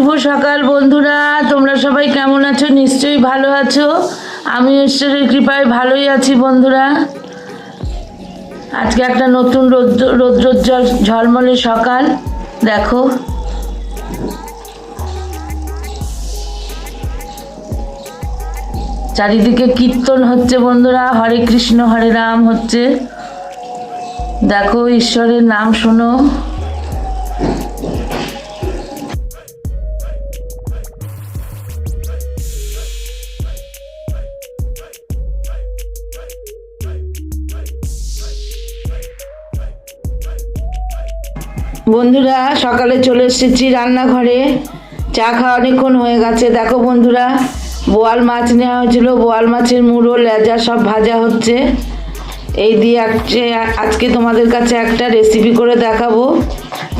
শুভ সকাল বন্ধুরা। তোমরা সবাই কেমন আছো? নিশ্চয়ই ভালো আছো। আমি ঈশ্বরের কৃপায় ভালোই আছি বন্ধুরা। আজকে একটা নতুন রৌদ্র, রৌদ্রোজ্জ্বল, ঝলমলে সকাল। দেখো। চারিদিকে কীর্তন হচ্ছে বন্ধুরা। হরে কৃষ্ণ, হরে রাম হচ্ছে। দেখো, ঈশ্বরের নাম শোনো। বন্ধুরা, সকালে চলে এসেছি রান্নাঘরে। চা খাওয়া অনেকক্ষণ হয়ে গেছে। দেখো বন্ধুরা, বোয়াল মাছ নেওয়া হয়েছিল। বোয়াল মাছের মুড়ো, লেজা সব ভাজা হচ্ছে। এই দিয়ে আজকে তোমাদের কাছে একটা রেসিপি করে দেখাবো।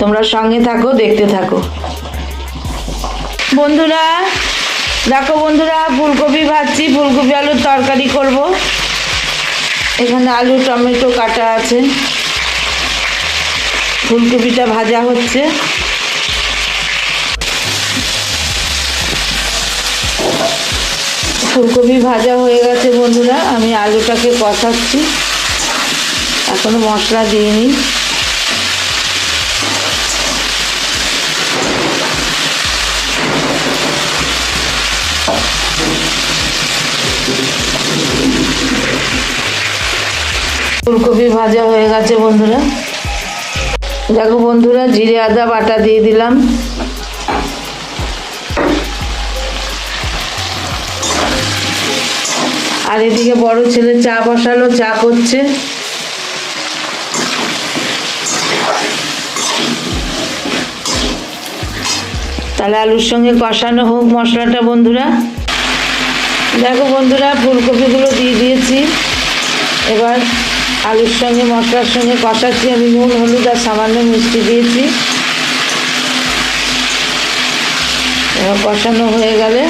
তোমরা সঙ্গে থাকো, দেখতে থাকো। বন্ধুরা, দেখো বন্ধুরা, ফুলকপি ভাজছি। ফুলকপি আলুর তরকারি করব। এখানে আলু, টমেটো কাটা আছে। ফুলকপিটা ভাজা হচ্ছে। ফুলকপি ভাজা হয়ে গেছে বন্ধুরা, আমি আলুটাকে কষাচ্ছি। এখনও মশলা দিইনি ফুলকপি ভাজা হয়ে গেছে বন্ধুরা। দেখো বন্ধুরা, জিরে আদা বাটা দিয়ে দিলাম। আর এদিকে বড় ছেলে চা বসালো, চা করছে। তাহলে আলুর সঙ্গে কষানো হোক মশলাটা, বন্ধুরা। দেখো বন্ধুরা, ফুলকপিগুলো দিয়ে দিয়েছি। এবার আলুর সঙ্গে মশলার সঙ্গে কষাচ্ছি। আমি নুন, হলুদ আর সামান্য মিষ্টি দিয়েছি। এবার কষানো হয়ে গেলে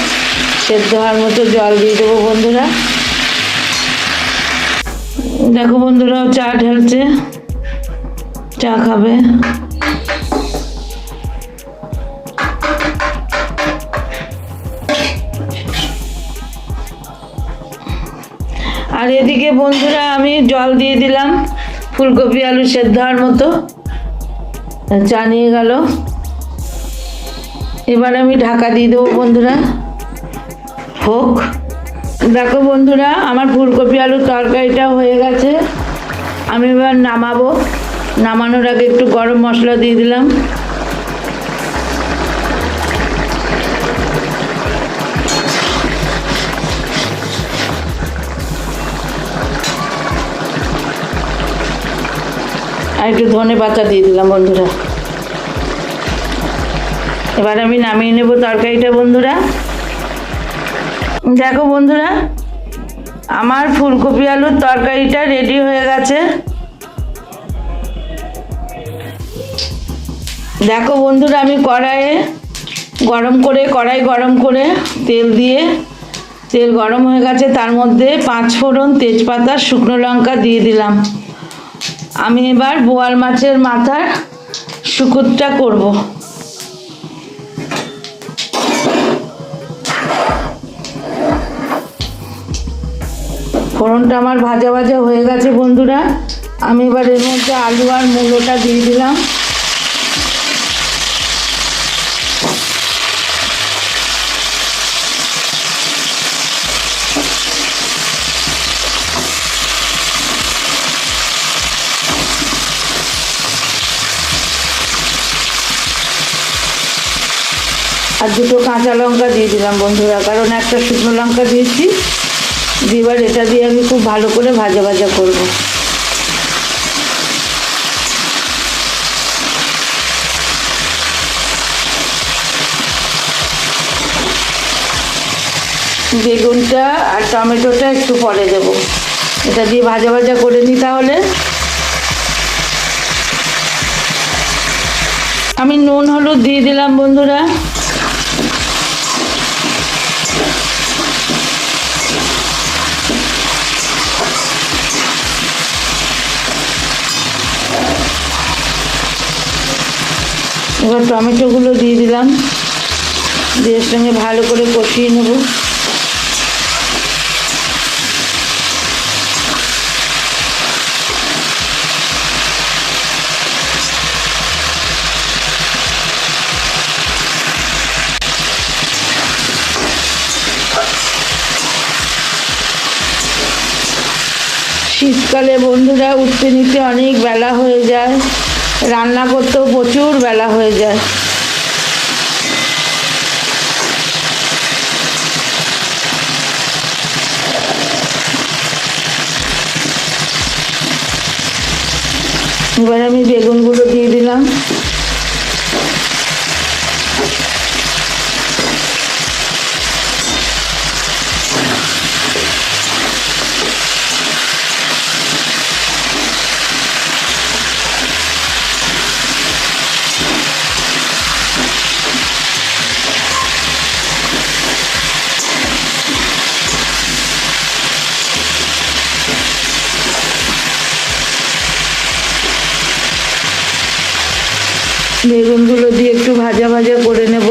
সেদ্ধ হওয়ার মতো জল দিয়ে দেবো বন্ধুরা। দেখো বন্ধুরাও চা ঢেলছে। চা খাবে। আর এদিকে বন্ধুরা জল দিয়ে দিলাম। ফুলকপি, আলু সেদ্ধ হওয়ার মতো। চা নিয়ে গেল। এবার আমি ঢাকা দিয়ে দেবো বন্ধুরা। হোক। দেখো বন্ধুরা, আমার ফুলকপি আলুর তরকারিটা হয়ে গেছে। আমি এবার নামাবো। নামানোর আগে একটু গরম মশলা দিয়ে দিলাম। আর একটু ধনে পাতা দিয়ে দিলাম, বন্ধুরা। এবার আমি নামিয়ে নেব তরকারিটা, বন্ধুরা। দেখো, বন্ধুরা, আমার ফুলকপি আলুর তরকারিটা রেডি হয়ে গেছে। দেখো, বন্ধুরা, আমি কড়াইয়ে গরম করে, কড়াই গরম করে তেল দিয়ে, তেল গরম হয়ে গেছে, তার মধ্যে পাঁচ ফোড়ন তেজপাতা, শুকনো লঙ্কা দিয়ে দিলাম। আমি এবার বোয়াল মাছের মাথার শুকুরটা করব। ফোড়নটা আমার ভাজা ভাজা হয়ে গেছে বন্ধুরা। আমি এবার এর মধ্যে আলু আর মূলোটা দিয়ে দিলাম। আর দুটো কাঁচা লঙ্কা দিয়ে দিলাম বন্ধুরা, কারণ একটা শুকনো লঙ্কা দিয়েছি দিয়ে এবার এটা দিয়ে আমি খুব ভালো করে ভাজা ভাজা করব। বেগুনটা আর টমেটোটা একটু পরে দেব। এটা দিয়ে ভাজা ভাজা করে নিই তাহলে। আমি নুন, হলুদ দিয়ে দিলাম বন্ধুরা। এবার টমেটোগুলো দিয়ে দিলাম। দিয়ে সঙ্গে ভালো করে কষিয়ে নেব। শীতকালে বন্ধুরা উঠতে নিতে অনেক বেলা হয়ে যায়। রান্না করতেও প্রচুর বেলা হয়ে যায়। এবার আমি বেগুনগুলো দিয়ে দিলাম। বেগুনগুলো দিয়ে একটু ভাজা ভাজা করে নেব।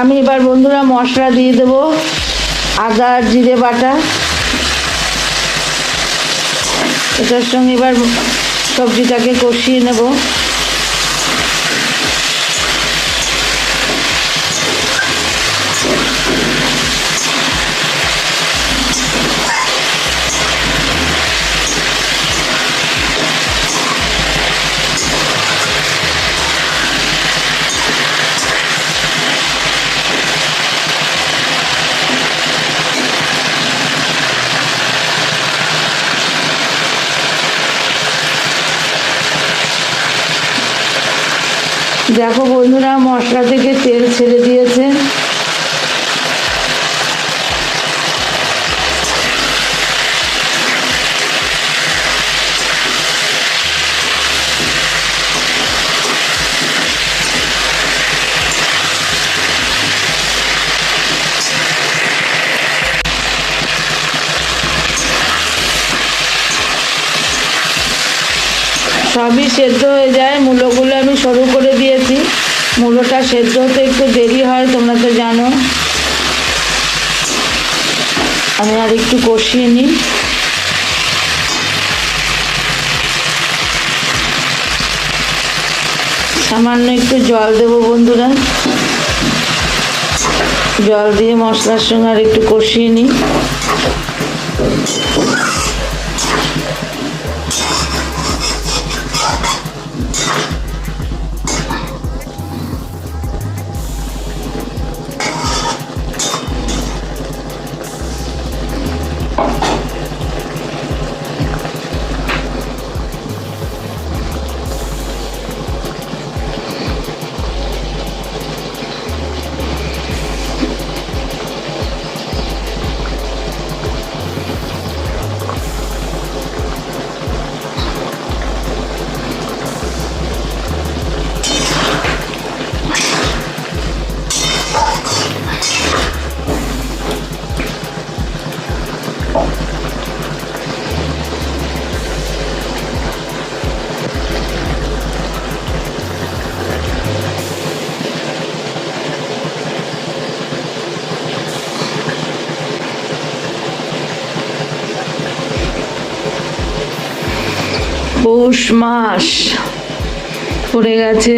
আমি এবার বন্ধুরা মশলা দিয়ে দেবো। আদা জিরে বাটা। এটার সঙ্গে এবার সবজিটাকে কষিয়ে নেব। দেখো বন্ধুরা, মশলা থেকে তেল ছেড়ে দিয়েছে। সবই সেদ্ধ হয়ে যায়। মূলোগুলো আমি সরু করে মূলোটা সেদ্ধ হতে একটু দেরি হয়, তোমরা তো জানো। আমি আর একটু কষিয়ে নিই। সামান্য একটু জল দেবো বন্ধুরা। জল দিয়ে মশলার সঙ্গে আর একটু কষিয়ে নিই। মাস পড়ে গেছে।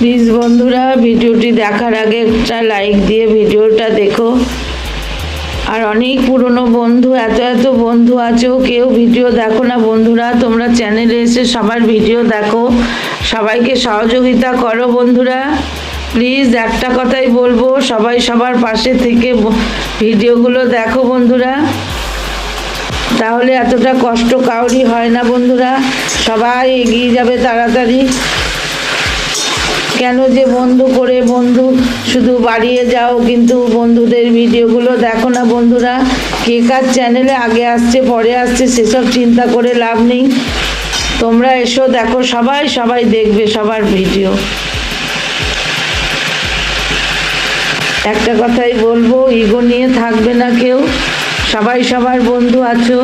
প্লিজ বন্ধুরা, ভিডিওটি দেখার আগে একটা লাইক দিয়ে ভিডিওটা দেখো। আর অনেক পুরনো বন্ধু, এত এত বন্ধু আছো, কেউ ভিডিও দেখো না বন্ধুরা। তোমরা চ্যানেলে এসে সবার ভিডিও দেখো। সবাইকে সহযোগিতা করো বন্ধুরা। প্লিজ একটা কথাই বলব, সবাই সবার পাশে থেকে ভিডিওগুলো দেখো বন্ধুরা। তাহলে এতটা কষ্ট কাউরি হয় না বন্ধুরা। সবাই এগিয়ে যাবে তাড়াতাড়ি। কেন যে বন্ধু করে বন্ধু? শুধু বাড়িয়ে যাও, কিন্তু বন্ধুদের ভিডিওগুলো দেখো না বন্ধুরা। কে কার চ্যানেলে আগে আসছে, পরে আসছে, সেসব চিন্তা করে লাভ নেই। তোমরা এসো, দেখো সবাই সবাই দেখবে সবার ভিডিও। একটা কথাই বলব ইগো নিয়ে থাকবে না কেউ। সবাই সবার বন্ধু আছো।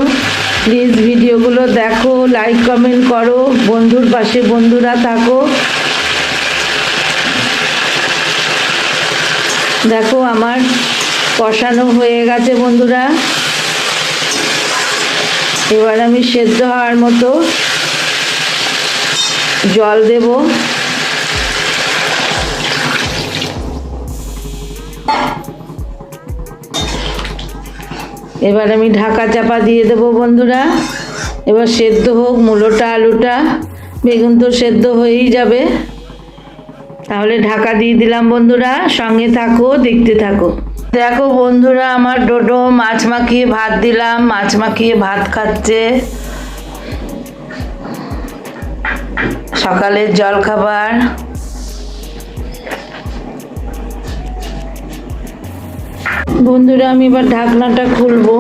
প্লিজ ভিডিওগুলো দেখো লাইক কমেন্ট করো। বন্ধুর পাশে বন্ধুরা থাকো। দেখো আমার কষানো হয়ে গেছে বন্ধুরা। এবার আমি সেদ্ধ হওয়ার মতো জল দেব। এবার আমি ঢাকা চাপা দিয়ে দেব বন্ধুরা। এবার সেদ্ধ হোক, মূলোটা, আলুটা, বেগুন তো সেদ্ধ হয়েই যাবে। তাহলে ঢাকা দিয়ে দিলাম বন্ধুরা, সঙ্গে থাকো, দেখতে থাকো। দেখো বন্ধুরা, আমার ডোডো মাছ মাখিয়ে ভাত দিলাম, মাছ মাখিয়ে ভাত খাচ্ছে। সকালের জল খাবার বন্ধুরা, আমি এবার ঢাকনাটা খুলবো।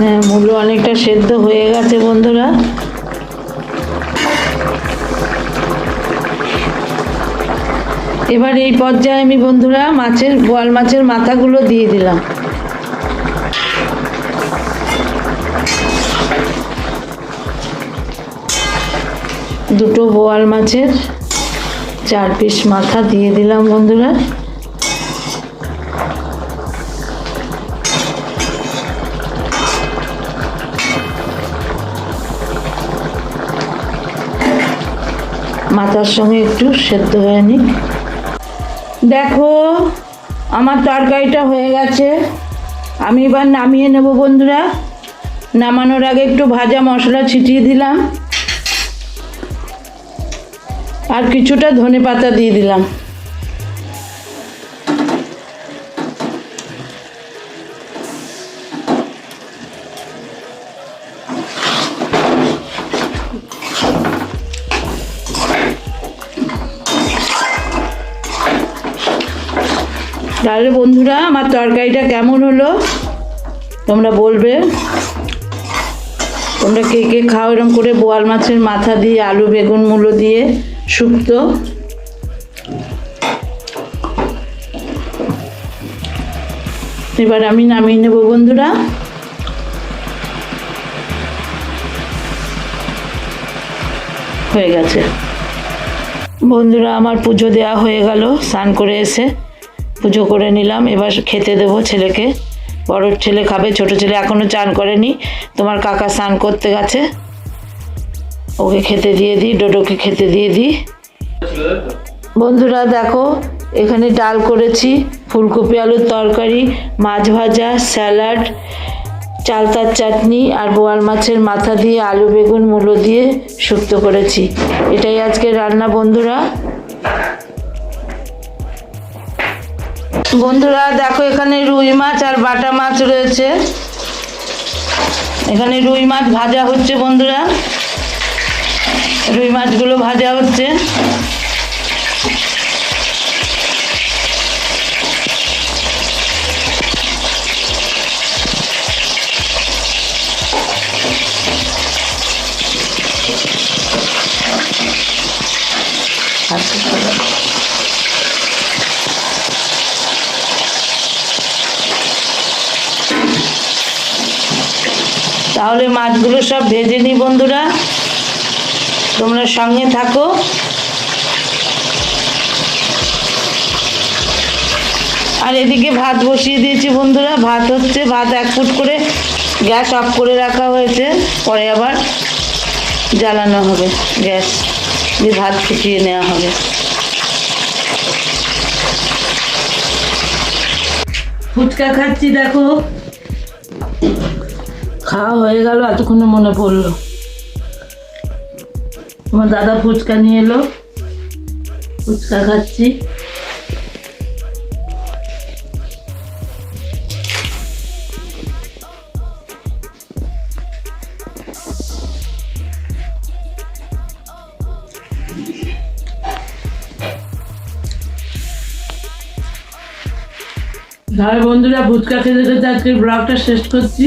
হ্যাঁ মূলো অনেকটা সেদ্ধ হয়ে গেছে, বন্ধুরা। এবার এই পর্যায়ে আমি, বন্ধুরা, মাছের, বোয়াল মাছের মাথাগুলো দিয়ে দিলাম। দুটো বোয়াল মাছের চার পিস মাথা দিয়ে দিলাম, বন্ধুরা। মাথার সঙ্গে একটু সেদ্ধ হয়ে নিক দেখো, আমার তরকারিটা হয়ে গেছে। আমি এবার নামিয়ে নেব বন্ধুরা। নামানোর আগে একটু ভাজা মশলা ছিটিয়ে দিলাম। আর কিছুটা ধনে পাতা দিয়ে দিলাম। তাহলে বন্ধুরা, আমার তরকারিটা কেমন হলো? তোমরা বলবে। তোমরা কে কে খাও এরকম করে বোয়াল মাছের মাথা দিয়ে, আলু, বেগুন, মূলো দিয়ে শুক্তো। এবার আমি নামিয়ে নেব বন্ধুরা। হয়ে গেছে। বন্ধুরা, আমার পুজো দেওয়া হয়ে গেল, স্নান করে এসে। পুজো করে নিলাম। এবার খেতে দেবো ছেলেকে। বড় ছেলে খাবে, ছোট ছেলে এখনও চান করেনি। তোমার কাকা স্নান করতে গেছে। ওকে খেতে দিয়ে দিই, ডোডোকে খেতে দিয়ে দিই। বন্ধুরা দেখো, এখানে ডাল করেছি, ফুলকপি, আলুর তরকারি, মাছ ভাজা, স্যালাড চালতার চাটনি আর বোয়াল মাছের মাথা দিয়ে আলু, বেগুন, মূলো দিয়ে শুক্তো করেছি। এটাই আজকে রান্না, বন্ধুরা। বন্ধুরা, দেখো এখানে রুই মাছ আর বাটা মাছ রয়েছে। এখানে রুই মাছ ভাজা হচ্ছে বন্ধুরা। রুই মাছগুলো ভাজা হচ্ছে। তাহলে মাছগুলো সব ভেজে নিই বন্ধুরা। তোমরা সঙ্গে থাকো। আর এদিকে ভাত বসিয়ে দিয়েছি বন্ধুরা। ভাত হচ্ছে, ভাত এক ফুট করে গ্যাস অফ করে রাখা হয়েছে। পরে আবার জ্বালানো হবে গ্যাস। দিয়ে ভাত ফুটিয়ে নেওয়া হবে। ফুচকা খাচ্ছি, দেখো। খাওয়া হয়ে গেল, এতক্ষণে মনে পড়ল। আমার দাদা ফুচকা নিয়ে এলো। ফুচকা খাচ্ছি। তাহলে বন্ধুরা, ফুচকা খেতে খেতে আজকের ব্লগটা শেষ করছি।